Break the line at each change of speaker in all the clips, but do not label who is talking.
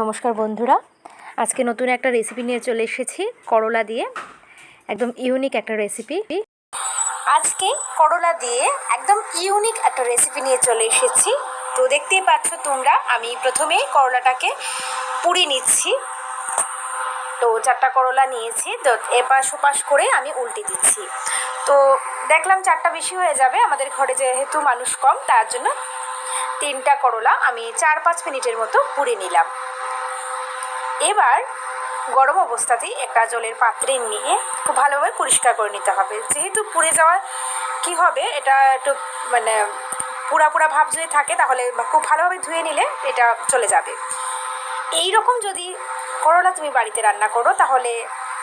নমস্কার বন্ধুরা। আজকে নতুন একটা রেসিপি নিয়ে চলে এসেছি, করলা দিয়ে। একদম ইউনিক একটা রেসিপি আজকে করলা দিয়ে একদম ইউনিক একটা রেসিপি নিয়ে চলে এসেছি। তো দেখতেই পাচ্ছ তোমরা, আমি প্রথমে করলাটাকে পুড়ে নিচ্ছি। তো চারটা করলা নিয়েছি, তো এপাশ ওপাশ করে আমি উল্টে দিচ্ছি। তো দেখলাম চারটা বেশি হয়ে যাবে, আমাদের ঘরে যেহেতু মানুষ কম, তার জন্য তিনটা করলা আমি চার পাঁচ মিনিটের মতো পুড়ে নিলাম। এবার গরম অবস্থাতেই একটা জলের পাত্রে নিয়ে খুব ভালোভাবে পরিষ্কার করে নিতে হবে। যেহেতু পুড়ে যাওয়া কি হবে, এটা একটু মানে পুরা পুরা ভাব যদি থাকে তাহলে খুব ভালোভাবে ধুয়ে নিলে এটা চলে যাবে। এই রকম যদি করলা তুমি বাড়িতে রান্না করো তাহলে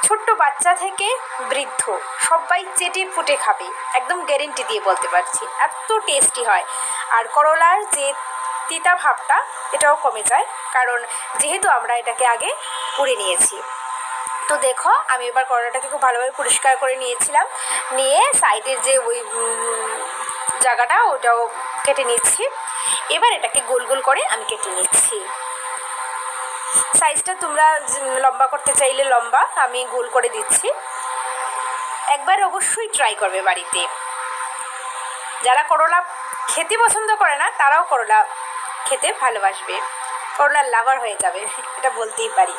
ছোট্ট বাচ্চা থেকে বৃদ্ধ, সবাই চেটে ফুটে খাবে, একদম গ্যারেন্টি দিয়ে বলতে পারছি। এত টেস্টি হয়। আর করলার যে তিতা ভাবটা, এটাও কমে যায়, কারণ যেহেতু আমরা এটাকে আগে পুড়ে নিয়েছি। তো দেখো, আমি এবার করলাটাকে খুব ভালোভাবে পরিষ্কার করে নিয়েছিলাম। নিয়ে সাইডের যে ওই জায়গাটা, ওটাও কেটে নিচ্ছি। এবার এটাকে গোল গোল করে আমি কেটে নিচ্ছি। সাইজটা তোমরা লম্বা করতে চাইলে লম্বা, আমি গোল করে দিচ্ছি। একবার অবশ্যই ট্রাই করবে বাড়িতে। যারা করলা খেতে পছন্দ করে না, তারাও করলা খেতে ভালোবাসবে। করলার লাভার হয়ে যাবে, এটা বলতেই পারি।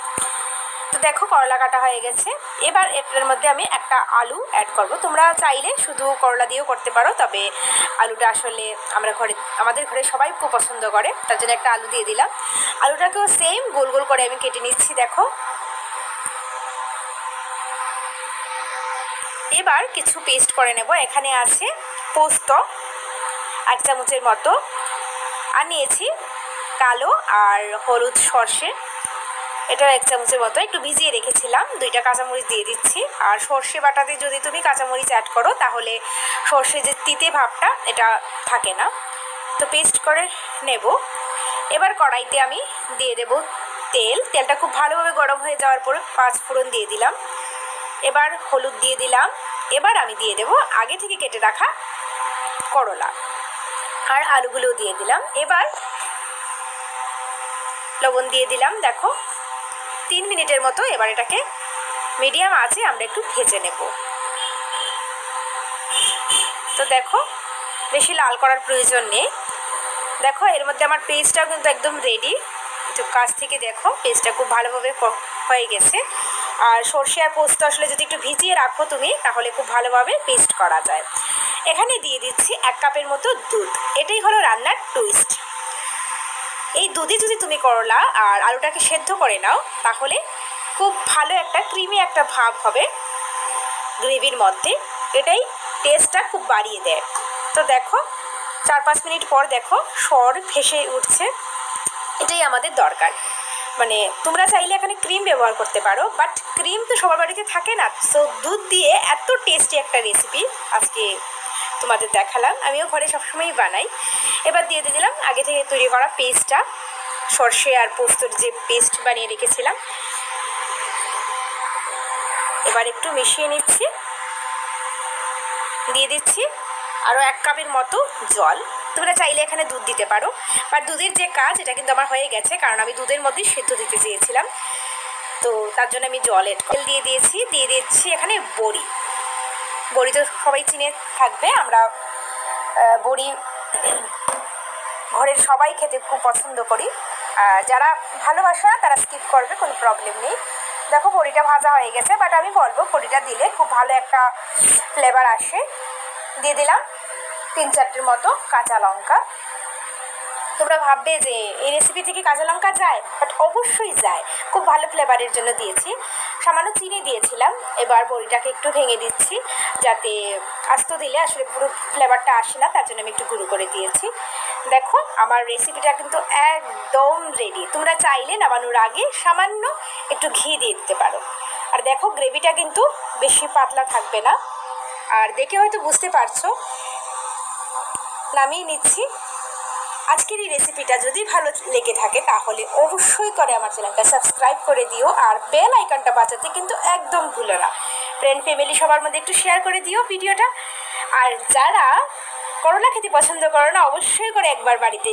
তো দেখো, করলা কাটা হয়ে গেছে। এবার এটার মধ্যে আমি একটা আলু অ্যাড করব। তোমরা চাইলে শুধু করলা দিয়েও করতে পারো, তবে আলুটা আসলে আমরা ঘরে, আমাদের ঘরে সবাই খুব পছন্দ করে, তার জন্য একটা আলু দিয়ে দিলাম। আলুটাকেও সেম গোল গোল করে আমি কেটে নিচ্ছি, দেখো। এবার কিছু পেস্ট করে নেব। এখানে আছে পোস্ত, এক চামচের মতো। আর নিয়েছি কালো আর হলুদ সর্ষে। এটাও এক চামচের মতো, একটু ভিজিয়ে রেখেছিলাম। দুইটা কাঁচামরিচ দিয়ে দিচ্ছি। আর সর্ষে বাটাতে যদি তুমি কাঁচামরিচ অ্যাড করো, তাহলে সর্ষে যে তিতে ভাবটা, এটা থাকে না। তো পেস্ট করে নেব। এবার কড়াইতে আমি দিয়ে দেব তেল। তেলটা খুব ভালোভাবে গরম হয়ে যাওয়ার পরে পাঁচ ফোড়ন দিয়ে দিলাম। এবার হলুদ দিয়ে দিলাম। এবার আমি দিয়ে দেব আগে থেকে কেটে রাখা করলা। আর আলুগুলোও দিয়ে দিলাম। এবার লবণ দিয়ে দিলাম, দেখো। তিন মিনিটের মতো এবার এটাকে মিডিয়াম আছে, আমরা একটু ভেজে নেব। তো দেখো, বেশি লাল করার প্রয়োজন নেই। দেখো, এর মধ্যে আমার পেস্টটাও কিন্তু একদম রেডি একটু কাছ থেকে দেখো, পেস্টটা খুব ভালোভাবে হয়ে গেছে। আর সর্ষে আর পোস্ত আসলে যদি একটু ভিজিয়ে রাখো তুমি, তাহলে খুব ভালোভাবে পেস্ট করা যায়। এখানে দিয়ে দিচ্ছি এক কাপের মতো দুধ। এটাই হলো রান্নার টুইস্ট এই দুধে যদি তুমি করলা আর আলুটাকে সেদ্ধ করে নাও, তাহলে খুব ভালো একটা ক্রিমি একটা ভাব হবে গ্রেভির মধ্যে। এটাই টেস্টটা খুব বাড়িয়ে দেয়। তো দেখো, চার পাঁচ মিনিট পর দেখো সর ভেসে উঠছে। এটাই আমাদের দরকার। মানে তোমরা চাইলে এখানে ক্রিম ব্যবহার করতে পারো বাট ক্রিম তো সবার বাড়িতে থাকে না। সো দুধ দিয়ে এত টেস্টি একটা রেসিপি আজকে তোমাদের দেখালাম। আমিও ঘরে সবসময়ই বানাই। এবার দিয়ে দিলাম। আগে থেকে তৈরি করা পেস্টটা। সর্ষে আর পোস্তর যে পেস্ট বানিয়ে রেখেছিলাম। এবার একটু মিশিয়ে নিচ্ছি। দিয়ে দিচ্ছি আরও এক কাপের মতো জল। তোমরা চাইলে এখানে দুধ দিতে পারো। বাট দুধের যে কাজ, এটা কিন্তু আমার হয়ে গেছে, কারণ আমি দুধের মধ্যে সেদ্ধ দিতে চেয়েছিলাম। তো তার জন্য আমি জল এড তেল দিয়ে দিয়েছি। দিয়ে দিচ্ছি এখানে বড়ি। বড়ি তো সবাই চিনে থাকবে। আমরা বড়ি ঘরের সবাই খেতে খুব পছন্দ করি। যারা ভালোবাসে না, তারা স্কিপ করবে, কোনো প্রবলেম নেই। দেখো, বড়িটা ভাজা হয়ে গেছে বাট আমি বলব বড়িটা দিলে খুব ভালো একটা ফ্লেভার আসে। দিয়ে দিলাম তিন চারটের মতো কাঁচা লঙ্কা। তোমরা ভাববে যে এই রেসিপি থেকে কাঁচা লঙ্কা যায় বাট অবশ্যই যায়। খুব ভালো ফ্লেভারের জন্য দিয়েছি। সামান্য চিনি দিয়েছিলাম, এবার বড়িটাকে একটু ভেঙে দিচ্ছি, যাতে আস্ত দিলে আসলে পুরো ফ্লেভারটা আসে না, তার জন্য আমি একটু গুঁড়ো করে দিয়েছি। দেখো, আমার রেসিপিটা কিন্তু একদম রেডি তোমরা চাইলে নামানোর আগে সামান্য একটু ঘি দিয়ে দিতে পারো। আর দেখো গ্রেভিটা কিন্তু বেশি পাতলা থাকবে না। আর দেখে হয়তো বুঝতে পারছ, নামিয়ে নিচ্ছি। আজকের এই রেসিপিটা যদি ভালো লেগে থাকে, তাহলে অবশ্যই করে আমার চ্যানেলটা সাবস্ক্রাইব করে দিও আর বেল আইকনটা বাঁচাতে কিন্তু একদম ভুলো না। ফ্রেন্ড ফ্যামিলি সবার মধ্যে একটু শেয়ার করে দিও ভিডিওটা আর যারা করলা খেতে পছন্দ করো না, অবশ্যই করে একবার বাড়িতে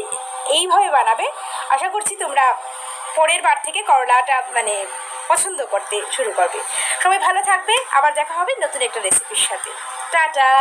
এইভাবে বানাবে। আশা করছি তোমরা পরের বার থেকে করলাটা মানে পছন্দ করতে শুরু করবে। সবাই ভালো থাকবে, আবার দেখা হবে নতুন একটা রেসিপির সাথে। টাটা!